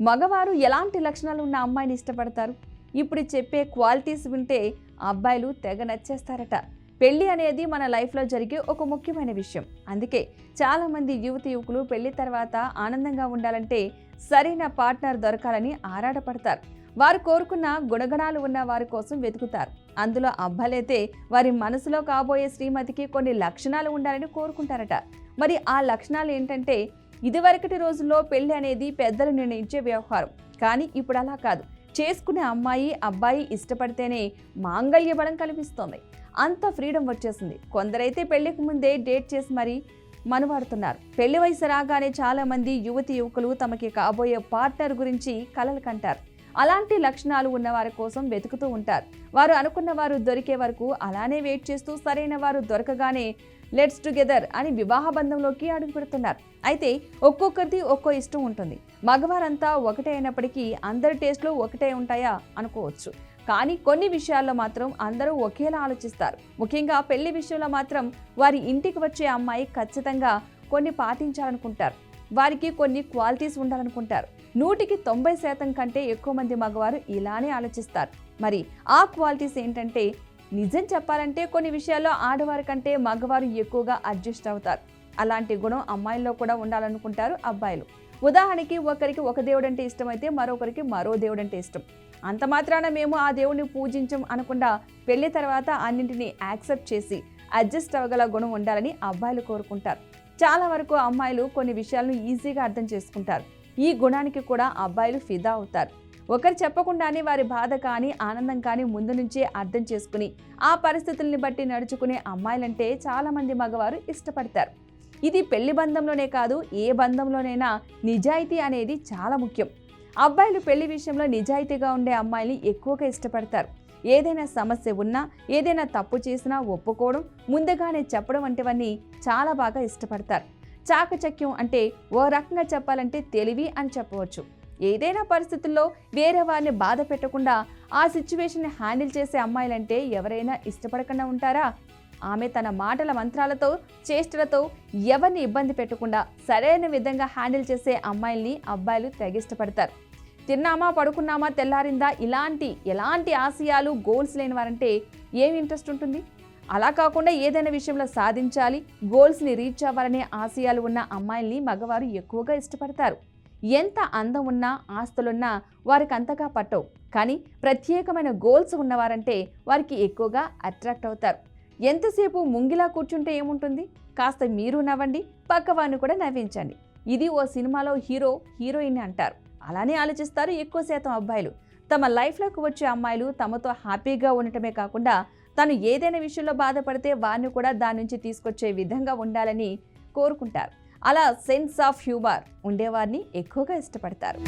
మగవారు ఎలాంటి లక్షణాలు ఉన్న అమ్మాయిని ఇష్టపడతారు? ఇప్పుడు చెప్పే క్వాలిటీస్ వింటే అబ్బాయిలు తెగ నచ్చేస్తారట. పెళ్ళి అనేది మన లైఫ్లో జరిగే ఒక ముఖ్యమైన విషయం. అందుకే చాలామంది యువతి యువకులు పెళ్ళి తర్వాత ఆనందంగా ఉండాలంటే సరైన పార్ట్నర్ దొరకాలని ఆరాటపడతారు. వారు కోరుకున్న గుణగణాలు ఉన్న వారి కోసం వెతుకుతారు. అందులో అబ్బాయిలైతే వారి మనసులో కాబోయే శ్రీమతికి కొన్ని లక్షణాలు ఉండాలని కోరుకుంటారట. మరి ఆ లక్షణాలు ఏంటంటే ఇదివరకటి రోజుల్లో పెళ్ళి అనేది పెద్దలు నిర్ణయించే వ్యవహారం. కానీ ఇప్పుడు అలా కాదు. చేసుకునే అమ్మాయి అబ్బాయి ఇష్టపడితేనే మాంగళ్య బలం కనిపిస్తోంది అంత ఫ్రీడమ్ వచ్చేసింది. కొందరైతే పెళ్ళికి ముందే డేట్ చేసి మరీ మనవాడుతున్నారు. పెళ్ళి వయసు రాగానే చాలామంది యువతి యువకులు తమకి కాబోయే పార్ట్నర్ గురించి కలలు కంటారు. అలాంటి లక్షణాలు ఉన్న వారి కోసం వెతుకుతూ ఉంటారు. వారు అనుకున్న వారు దొరికే వరకు అలానే వెయిట్ చేస్తూ సరైన వారు దొరకగానే లెట్స్ టుగెదర్ అని వివాహ బంధంలోకి అడుగు పెడుతున్నారు అయితే ఒక్కొక్కరిది ఒక్కో ఇష్టం ఉంటుంది. మగవారంతా ఒకటే అయినప్పటికీ అందరి టేస్ట్లు ఒకటే ఉంటాయా అనుకోవచ్చు. కానీ కొన్ని విషయాల్లో మాత్రం అందరూ ఒకేలా ఆలోచిస్తారు. ముఖ్యంగా పెళ్ళి విషయంలో మాత్రం వారి ఇంటికి వచ్చే అమ్మాయి ఖచ్చితంగా కొన్ని పాటించాలనుకుంటారు. వారికి కొన్ని క్వాలిటీస్ ఉండాలనుకుంటారు. నూటికి తొంభై శాతం కంటే ఎక్కువ మంది మగవారు ఇలానే ఆలోచిస్తారు. మరి ఆ క్వాలిటీస్ ఏంటంటే నిజం చెప్పాలంటే కొన్ని విషయాల్లో ఆడవారి కంటే మగవారు ఎక్కువగా అడ్జస్ట్ అవుతారు. అలాంటి గుణం అమ్మాయిల్లో కూడా ఉండాలనుకుంటారు అబ్బాయిలు. ఉదాహరణకి ఒకరికి ఒక దేవుడు అంటే ఇష్టమైతే మరొకరికి మరో దేవుడు అంటే ఇష్టం. అంత మాత్రాన మేము ఆ దేవుడిని పూజించం అనకుండా పెళ్ళి తర్వాత అన్నింటినీ యాక్సెప్ట్ చేసి అడ్జస్ట్ అవ్వగల గుణం ఉండాలని అబ్బాయిలు కోరుకుంటారు. చాలా వరకు అమ్మాయిలు కొన్ని విషయాలను ఈజీగా అర్థం చేసుకుంటారు. ఈ గుణానికి కూడా అబ్బాయిలు ఫిదా అవుతారు. ఒకరు చెప్పకుండానే వారి బాధ కానీ ఆనందం కానీ ముందు నుంచే అర్థం చేసుకుని ఆ పరిస్థితుల్ని బట్టి నడుచుకునే అమ్మాయిలంటే చాలామంది మగవారు ఇష్టపడతారు. ఇది పెళ్ళి బంధంలోనే కాదు ఏ బంధంలోనైనా నిజాయితీ అనేది చాలా ముఖ్యం. అబ్బాయిలు పెళ్ళి విషయంలో నిజాయితీగా ఉండే అమ్మాయిని ఎక్కువగా ఇష్టపడతారు. ఏదైనా సమస్య ఉన్నా ఏదైనా తప్పు చేసినా ఒప్పుకోవడం ముందుగానే చెప్పడం వంటివన్నీ చాలా బాగా ఇష్టపడతారు. చాకచక్యం అంటే ఓ రకంగా చెప్పాలంటే తెలివి అని చెప్పవచ్చు. ఏదైనా పరిస్థితుల్లో వేరే వారిని బాధ పెట్టకుండా ఆ సిచ్యువేషన్ని హ్యాండిల్ చేసే అమ్మాయిలంటే ఎవరైనా ఇష్టపడకుండా ఉంటారా? ఆమె తన మాటల మంత్రాలతో చేష్టలతో ఎవరిని ఇబ్బంది పెట్టకుండా సరైన విధంగా హ్యాండిల్ చేసే అమ్మాయిల్ని అబ్బాయిలు తెగిష్టపడతారు. తిన్నామా పడుకున్నామా తెల్లారిందా ఇలాంటి ఎలాంటి ఆశయాలు గోల్స్ లేని వారంటే ఏమి ఇంట్రెస్ట్ ఉంటుంది? అలా కాకుండా ఏదైనా విషయంలో సాధించాలి గోల్స్ని రీచ్ అవ్వాలనే ఆశయాలు ఉన్న అమ్మాయిల్ని మగవారు ఎక్కువగా ఇష్టపడతారు. ఎంత అందం ఉన్నా ఆస్తులున్నా వారికి అంతగా పట్టవు. కానీ ప్రత్యేకమైన గోల్స్ ఉన్నవారంటే వారికి ఎక్కువగా అట్రాక్ట్ అవుతారు. ఎంతసేపు ముంగిలా కూర్చుంటే ఏముంటుంది? కాస్త మీరు నవ్వండి పక్కవాడిని కూడా నవ్వించండి. ఇది ఓ సినిమాలో హీరో హీరోయిన్ అంటారు. అలానే ఆలోచిస్తారు ఎక్కువ శాతం అబ్బాయిలు. తమ లైఫ్లోకి వచ్చే అమ్మాయిలు తమతో హ్యాపీగా ఉండటమే కాకుండా తను ఏదైనా విషయంలో బాధపడితే వారిని కూడా దాని నుంచి తీసుకొచ్చే విధంగా ఉండాలని కోరుకుంటారు. అలా సెన్స్ ఆఫ్ హ్యూమర్ ఉండేవారిని ఎక్కువగా ఇష్టపడతారు.